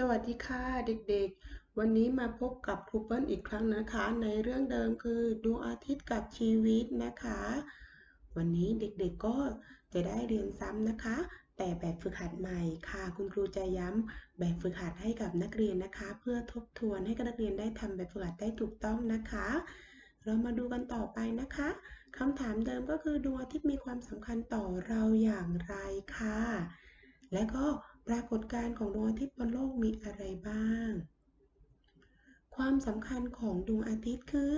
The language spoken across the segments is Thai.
สวัสดีค่ะเด็กๆ วันนี้มาพบกับครูเปิ้ลอีกครั้งนะคะ ในเรื่องเดิมคือดวงอาทิตย์กับชีวิตนะคะ วันนี้เด็กๆก็จะได้เรียนซ้ำนะคะ แต่แบบฝึกหัดใหม่ค่ะ คุณครูจะย้ำแบบฝึกหัดให้กับนักเรียนนะคะ เพื่อทบทวนให้กับนักเรียนได้ทำแบบฝึกหัดได้ถูกต้องนะคะ เรามาดูกันต่อไปนะคะคำถามเดิมก็คือดวงอาทิตย์มีความสำคัญต่อเราอย่างไรค่ะและก็ ปรากฏการณ์ของดวงอาทิตย์บนโลกมีอะไรบ้าง ความสำคัญของดวงอาทิตย์คือ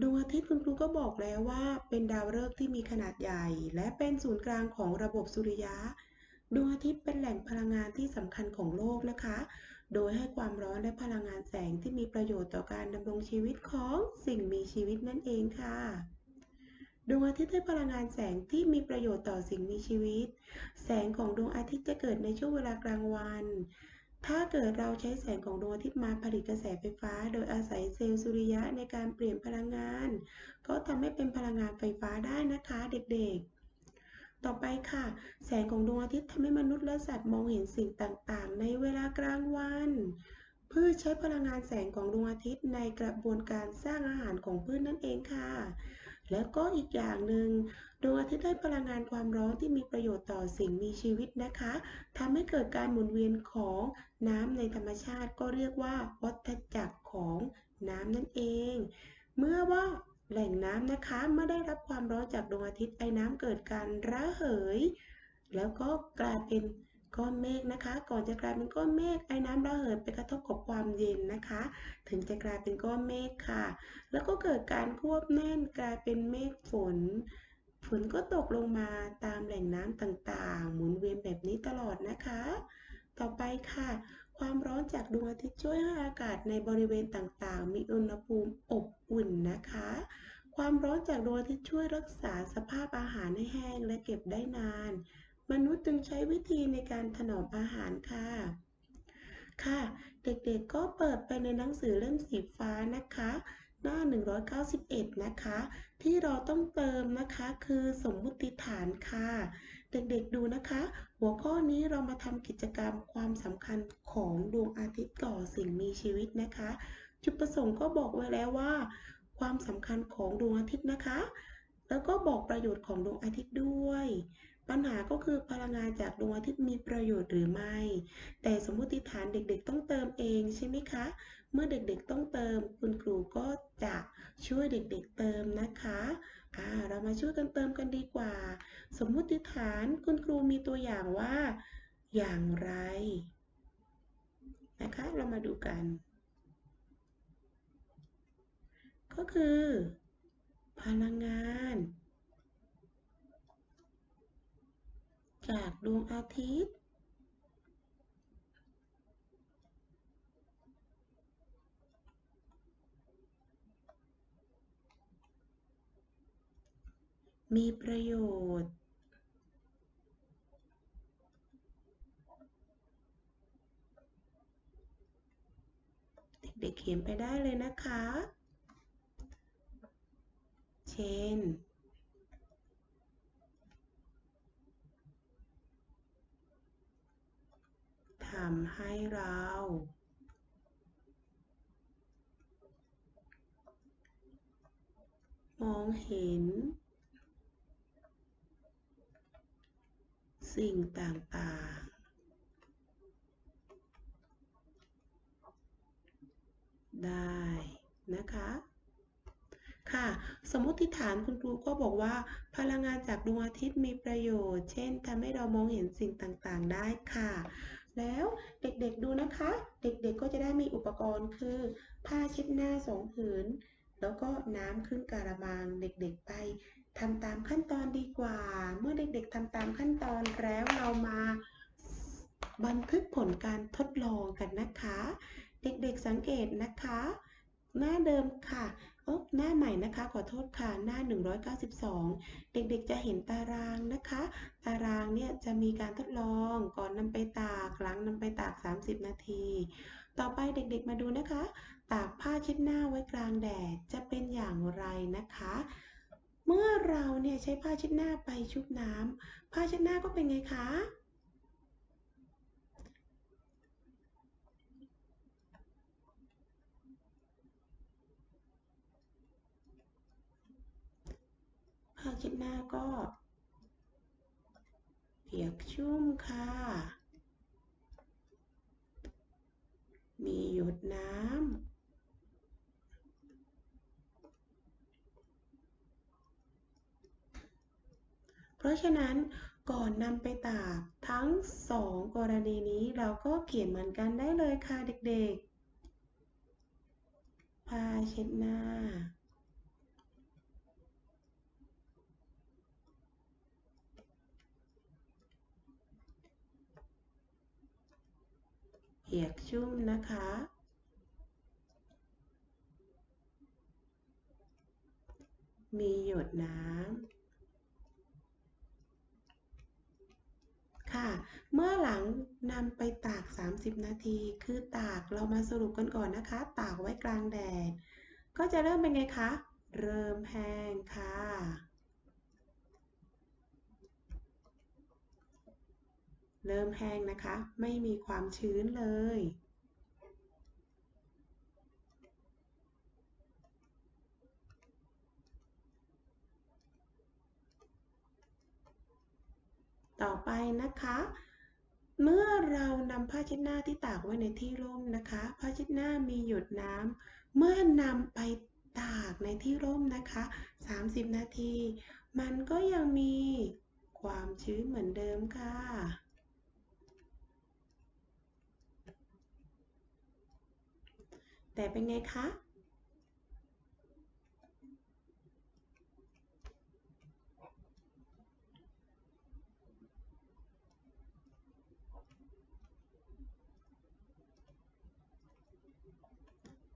ดวงอาทิตย์คุณครูก็บอกแล้วว่า เป็นดาวฤกษ์ที่มีขนาดใหญ่ และเป็นศูนย์กลางของระบบสุริยะ ดวงอาทิตย์เป็นแหล่งพลังงานที่สำคัญของโลกนะคะ โดยให้ความร้อนและพลังงานแสงที่มีประโยชน์ต่อการดำรงชีวิตของสิ่งมีชีวิตนั่นเองค่ะ ดวงอาทิตย์ให้พลังงานแสงที่มีประโยชน์ต่อสิ่งมีชีวิต แสงของดวงอาทิตย์จะเกิดในช่วงเวลากลางวัน ถ้าเกิดเราใช้แสงของดวงอาทิตย์มาผลิตกระแสไฟฟ้า โดยอาศัยเซลล์สุริยะในการเปลี่ยนพลังงาน ก็ทำให้เป็นพลังงานไฟฟ้าได้นะคะเด็กๆต่อไปค่ะ แสงของดวงอาทิตย์ทำให้มนุษย์และสัตว์มองเห็นสิ่งต่างๆ ในเวลากลางวัน พืชใช้พลังงานแสงของดวงอาทิตย์ในกระบวนการสร้างอาหารของพืชนนั่นเองค่ะ แล้วก็อีกอย่างหนึ่งดวงอาทิตย์ได้พลังงานความร้อนที่มีประโยชน์ต่อสิ่งมีชีวิตนะคะทำให้เกิดการหมุนเวียนของน้ำในธรรมชาติ ก็เรียกว่าวัฏจักรของน้ำนั่นเอง เมื่อว่าแหล่งน้ำนะคะเมื่อได้รับความร้อนจากดวงอาทิตย์ไอ้น้ำเกิดการระเหย แล้วก็กลายเป็น ก้อนเมฆนะคะ ก่อนจะกลายเป็นก้อนเมฆไอ้น้ำระเหยไปกระทบกับความเย็นนะคะ ถึงจะกลายเป็นก้อนเมฆค่ะ แล้วก็เกิดการควบแน่นกลายเป็นเมฆฝน ฝนก็ตกลงมาตามแหล่งน้ำต่างๆ หมุนเวียนแบบนี้ตลอดนะคะ ต่อไปค่ะ ความร้อนจากดวงอาทิตย์ช่วยให้อากาศในบริเวณต่างๆ มีอุณหภูมิอบอุ่นนะคะความร้อนจากดวงอาทิตย์ช่วยรักษาสภาพอาหารให้แห้งและเก็บได้นาน มนุษย์จึงใช้วิธีในการถนอมอาหารค่ะ ค่ะ เด็กๆก็เปิดไปในหนังสือเล่มสีฟ้านะคะ หน้า 191 นะคะ ที่เราต้องเติมนะคะคือสมมุติฐานค่ะ เด็กๆดูนะคะ หัวข้อนี้เรามาทำกิจกรรมความสำคัญของดวงอาทิตย์ก่อสิ่งมีชีวิตนะคะ จุดประสงค์ก็บอกไว้แล้วว่า ความสำคัญของดวงอาทิตย์นะคะ แล้วก็บอกประโยชน์ของดวงอาทิตย์ด้วย ปัญหาก็คือพลังงานจากดวงอาทิตย์มีประโยชน์หรือไม่ แต่สมมติฐานเด็กๆต้องเติมเองใช่ไหมคะ เมื่อเด็กๆต้องเติม คุณครูก็จะช่วยเด็กๆเติมนะคะอ่าเรามาช่วยกันเติมกันดีกว่า สมมติฐานคุณครูมีตัวอย่างว่า อย่างไร นะคะ เรามาดูกัน ก็คือ พลังงาน จากดวงอาทิตย์ มีประโยชน์ เด็กๆเขียนไปได้เลยนะคะ เช่นทำให้เรามองเห็น สิ่งต่างๆ ได้นะคะ ค่ะ สมมติฐานคุณครูก็บอกว่า พลังงานจากดวงอาทิตย์มีประโยชน์ เช่นทำให้เรามองเห็นสิ่งต่างๆ ได้ค่ะ แล้วเด็กๆดูนะคะ เด็กๆก็จะได้มีอุปกรณ์คือ ผ้าเช็ดหน้าสองผืน แล้วก็น้ำครึ่งกระมังเด็กๆไปทำตามขั้นตอนดีกว่า เมื่อเด็กๆทำตามขั้นตอนแล้วเรามาบันทึกผลการทดลองกันนะคะ เด็กๆสังเกตนะคะ หน้าเดิมค่ะ โอ้หน้าใหม่นะคะ ขอโทษค่ะ หน้า 192 เด็กๆจะเห็นตารางนะคะ ตารางเนี่ยจะมีการทดลองก่อนนำไปตากหลังนำไปตาก 30 นาที ต่อไปเด็กๆมาดูนะคะ ตากผ้าเช็ดหน้าไว้กลางแดดจะเป็นอย่างไรนะคะ เมื่อเราเนี่ยใช้ผ้าเช็ดหน้าไปชุบน้ำผ้าเช็ดหน้าก็เป็นไงคะ เช็ดหน้าก็เปียกชุ่มค่ะ มีหยดน้ำ เพราะฉะนั้นก่อนนำไปตากทั้งสองกรณีนี้เราก็เขียนเหมือนกันได้เลยค่ะเด็กๆ ผ้าเช็ดหน้า เปียกชุ่มนะคะ มีหยดน้ำ ค่ะ เมื่อหลังนำไปตาก 30 นาที คือตากเรามาสรุปกันก่อนนะคะ ตากไว้กลางแดด ก็จะเริ่มเป็นไงคะ เริ่มแห้งค่ะ เริ่มแห้งนะคะ ไม่มีความชื้นเลย ต่อไปนะคะ เมื่อเรานำผ้าเช็ดหน้าที่ตากไว้ในที่ร่มนะคะ ผ้าเช็ดหน้ามีหยดน้ำเมื่อนำไปตากในที่ร่มนะคะ 30 นาที มันก็ยังมีความชื้นเหมือนเดิมค่ะ แต่เป็นไงคะ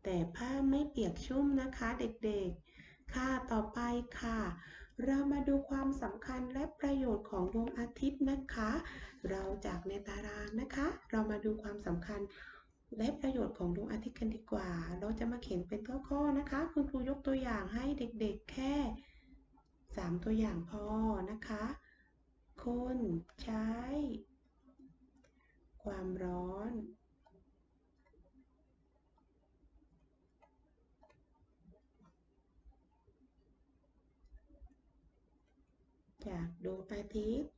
แต่ผ้าไม่เปียกชุ่มนะคะเด็กๆ ค่ะ ต่อไปค่ะ เรามาดูความสำคัญและประโยชน์ของดวงอาทิตย์นะคะ เราจากในตารางนะคะ เรามาดูความสำคัญ และประโยชน์ของดวงอาทิตย์กันดีกว่า เราจะมาเขียนเป็นข้อๆนะคะ คุณครูยกตัวอย่างให้เด็กๆแค่ 3 ตัวอย่างพอนะคะ คนใช้ ความร้อน จากดวงอาทิตย์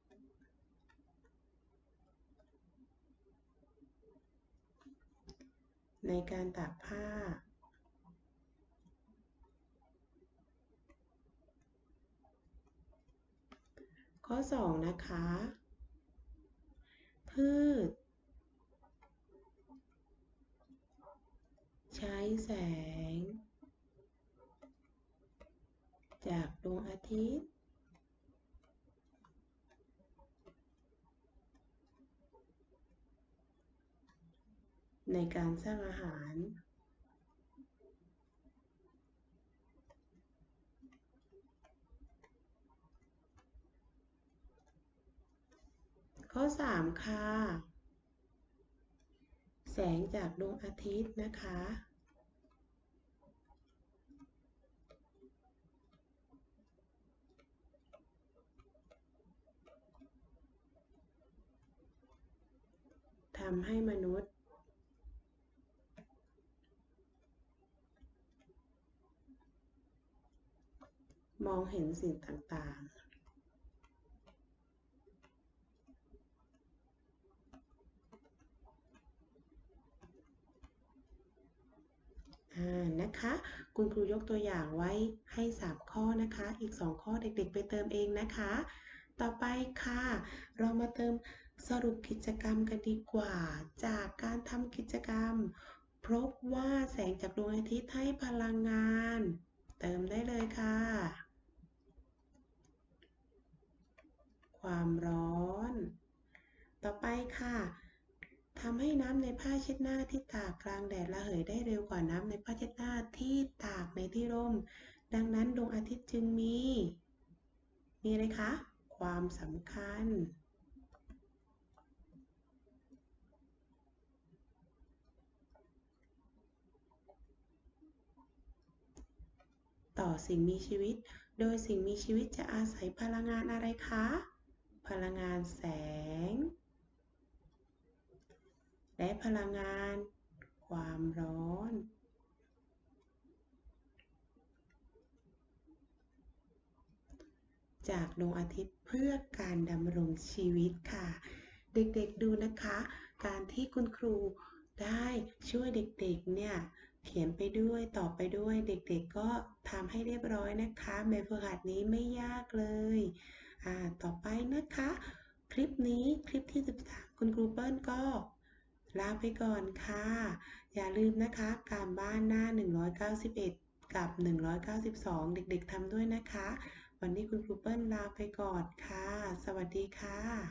ในการตากผ้า ข้อ 2 นะคะ พืช ใช้แสง จากดวงอาทิตย์ ในการสร้างอาหาร ข้อ 3 ค่ะ แสงจากดวงอาทิตย์นะคะทำให้มนุษย์ มองเห็นสิ่งต่างๆนะคะ คุณครูยกตัวอย่างไว้ให้ 3 ข้อนะคะ อีก 2 ข้อเด็กๆ ไปเติมเองนะคะ ต่อไปค่ะ เรามาเติมสรุปกิจกรรมกันดีกว่า จากการทำกิจกรรม พบว่าแสงจากดวงอาทิตย์ให้พลังงาน เติมได้เลยค่ะ ความร้อน ต่อไปค่ะทำให้น้ำในผ้าเช็ดหน้าที่ตากกลางแดดระเหยได้เร็วกว่าน้ำในผ้าเช็ดหน้าที่ตากในที่ร่ม ดังนั้นดวงอาทิตย์จึงมี มีอะไรคะ ความสำคัญ ต่อสิ่งมีชีวิต โดยสิ่งมีชีวิตจะอาศัยพลังงานอะไรคะ พลังงานแสง และพลังงานความร้อน จากดวงอาทิตย์เพื่อการดำรงชีวิตค่ะ เด็กๆดูนะคะ การที่คุณครูได้ช่วยเด็กๆเนี่ยเขียนไปด้วยตอบไปด้วยเด็กๆก็ทำให้เรียบร้อยนะคะแบบฝึกหัดนี้ไม่ยากเลย อ่าต่อไปนะคะ คลิปนี้คลิปที่ 13 คุณครูเปิ้ลก็ลาไปก่อนค่ะ อย่าลืมนะคะการบ้านหน้า 191 กับ 192 เด็กๆทำด้วยนะคะ วันนี้คุณครูเปิ้ลลาไปก่อนค่ะ สวัสดีค่ะ